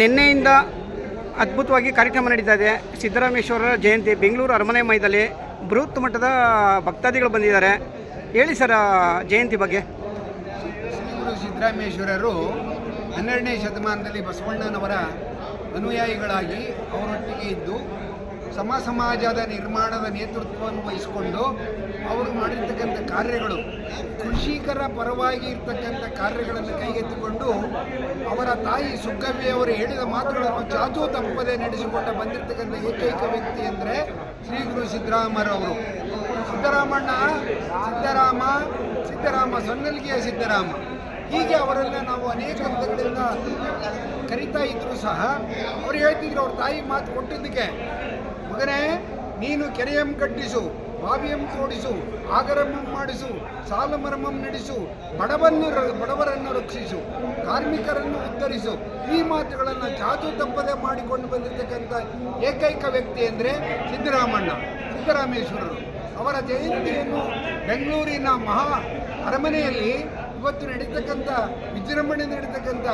ನಿನ್ನೆಯಿಂದ ಅದ್ಭುತವಾಗಿ ಕಾರ್ಯಕ್ರಮ ನಡೀತಾ ಇದೆ. ಸಿದ್ದರಾಮೇಶ್ವರರ ಜಯಂತಿ ಬೆಂಗಳೂರು ಅರಮನೆ ಮೈದಲ್ಲಿ ಬೃಹತ್ ಮಟ್ಟದ ಭಕ್ತಾದಿಗಳು ಬಂದಿದ್ದಾರೆ. ಹೇಳಿ ಸರ್ ಜಯಂತಿ ಬಗ್ಗೆ. ಶ್ರೀಗುರು ಸಿದ್ದರಾಮೇಶ್ವರರು ಹನ್ನೆರಡನೇ ಶತಮಾನದಲ್ಲಿ ಬಸವಣ್ಣನವರ ಅನುಯಾಯಿಗಳಾಗಿ ಅವರೊಟ್ಟಿಗೆ ಇದ್ದು ಸಮ ಸಮಾಜದ ನಿರ್ಮಾಣದ ನೇತೃತ್ವವನ್ನು ವಹಿಸಿಕೊಂಡು ಅವರು ಮಾಡಿರ್ತಕ್ಕಂಥ ಕಾರ್ಯಗಳು, ಕೃಷಿಕರ ಪರವಾಗಿ ಇರ್ತಕ್ಕಂಥ ಕಾರ್ಯಗಳನ್ನು ಕೈಗೆತ್ತಿಕೊಂಡು ಅವರ ತಾಯಿ ಸುಗ್ಗವ್ಯ ಅವರು ಹೇಳಿದ ಮಾತುಗಳನ್ನು ಚಾಚೂ ತಪ್ಪದೆ ನಡೆಸಿಕೊಂಡ ಬಂದಿರತಕ್ಕಂಥ ಏಕೈಕ ವ್ಯಕ್ತಿ ಅಂದರೆ ಶ್ರೀ ಗುರು ಸಿದ್ದರಾಮರವರು ಸಿದ್ದರಾಮಣ್ಣ, ಸಿದ್ದರಾಮ ಸಿದ್ದರಾಮ, ಸೊನ್ನಲ್ಗಿಯ ಸಿದ್ದರಾಮ. ಹೀಗೆ ಅವರನ್ನು ನಾವು ಅನೇಕ ವಿಧಗಳಿಂದ ಕರಿತಾ ಇದ್ರು ಸಹ ಅವ್ರು ಹೇಳ್ತಿದ್ರು, ಅವ್ರ ತಾಯಿ ಮಾತು ಕೊಟ್ಟಿದ್ದಕ್ಕೆ, ಮಗನೇ, ನೀನು ಕೆರೆಯಂ ಕಟ್ಟಿಸು, ಬಾವಿಯಂ ತೋಡಿಸು ಆಗರಮಂ ಮಾಡಿಸು ಸಾಲಮರಮಂ ನಡೆಸು, ಬಡವನ್ನು ಬಡವರನ್ನು ರಕ್ಷಿಸು, ಕಾರ್ಮಿಕರನ್ನು ಉತ್ತರಿಸು, ಈ ಮಾತುಗಳನ್ನು ಚಾಚು ತಪ್ಪದೆ ಮಾಡಿಕೊಂಡು ಬಂದಿರತಕ್ಕಂಥ ಏಕೈಕ ವ್ಯಕ್ತಿ ಅಂದರೆ ಸಿದ್ದರಾಮಣ್ಣ ಸಿದ್ದರಾಮೇಶ್ವರರು. ಅವರ ಜಯಂತಿಯನ್ನು ಬೆಂಗಳೂರಿನ ಮಹಾ ಅರಮನೆಯಲ್ಲಿ ಇವತ್ತು ನಡೀತಕ್ಕಂಥ, ವಿಜೃಂಭಣೆ ನಡೀತಕ್ಕಂಥ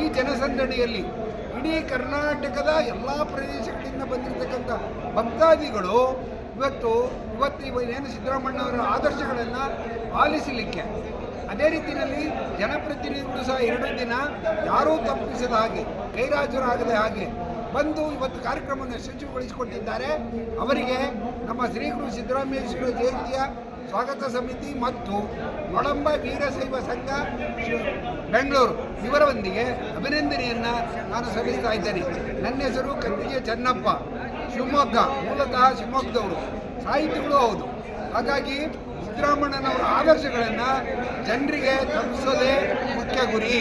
ಈ ಜನಸಂದಣಿಯಲ್ಲಿ ಇಡೀ ಕರ್ನಾಟಕದ ಎಲ್ಲ ಪ್ರದೇಶಗಳಿಂದ ಬಂದಿರತಕ್ಕಂಥ ಭಕ್ತಾದಿಗಳು ಇವತ್ತು ಇವತ್ತು ಇವ ಏನು ಸಿದ್ದರಾಮಣ್ಣವರ ಆದರ್ಶಗಳನ್ನು ಪಾಲಿಸಲಿಕ್ಕೆ ಅದೇ ರೀತಿಯಲ್ಲಿ ಜನಪ್ರತಿನಿಧಿಗಳು ಸಹ ಎರಡು ದಿನ ಯಾರೂ ತಪ್ಪಿಸದ ಹಾಗೆ, ಕೈರಾಜರಾಗದ ಹಾಗೆ ಬಂದು ಇವತ್ತು ಕಾರ್ಯಕ್ರಮವನ್ನು ಯಶಸ್ವಿಗೊಳಿಸಿಕೊಟ್ಟಿದ್ದಾರೆ. ಅವರಿಗೆ ನಮ್ಮ ಶ್ರೀ ಗುರು ಸಿದ್ದರಾಮೇಶ್ವರ ಜಯಂತಿಯ ಸ್ವಾಗತ ಸಮಿತಿ ಮತ್ತು ಮೊಳಂಬ ವೀರಶೈವ ಸಂಘ ಬೆಂಗಳೂರು. ಇವರೊಂದಿಗೆ ಅಭಿನಂದನೆಯನ್ನು ನಾನು ಸಲ್ಲಿಸ್ತಾ ಇದ್ದೇನೆ. ನನ್ನ ಹೆಸರು ಕತ್ತಿಗೆ ಚೆನ್ನಪ್ಪ. ಶಿವಮೊಗ್ಗ, ಮೂಲತಃ ಶಿವಮೊಗ್ಗದವರು. ಸಾಹಿತಿಗಳು ಹೌದು. ಹಾಗಾಗಿ ಸಿದ್ದರಾಮಣ್ಣನವರ ಆದರ್ಶಗಳನ್ನು ಜನರಿಗೆ ತಲುಪಿಸೋದೇ ಮುಖ್ಯ ಗುರಿ.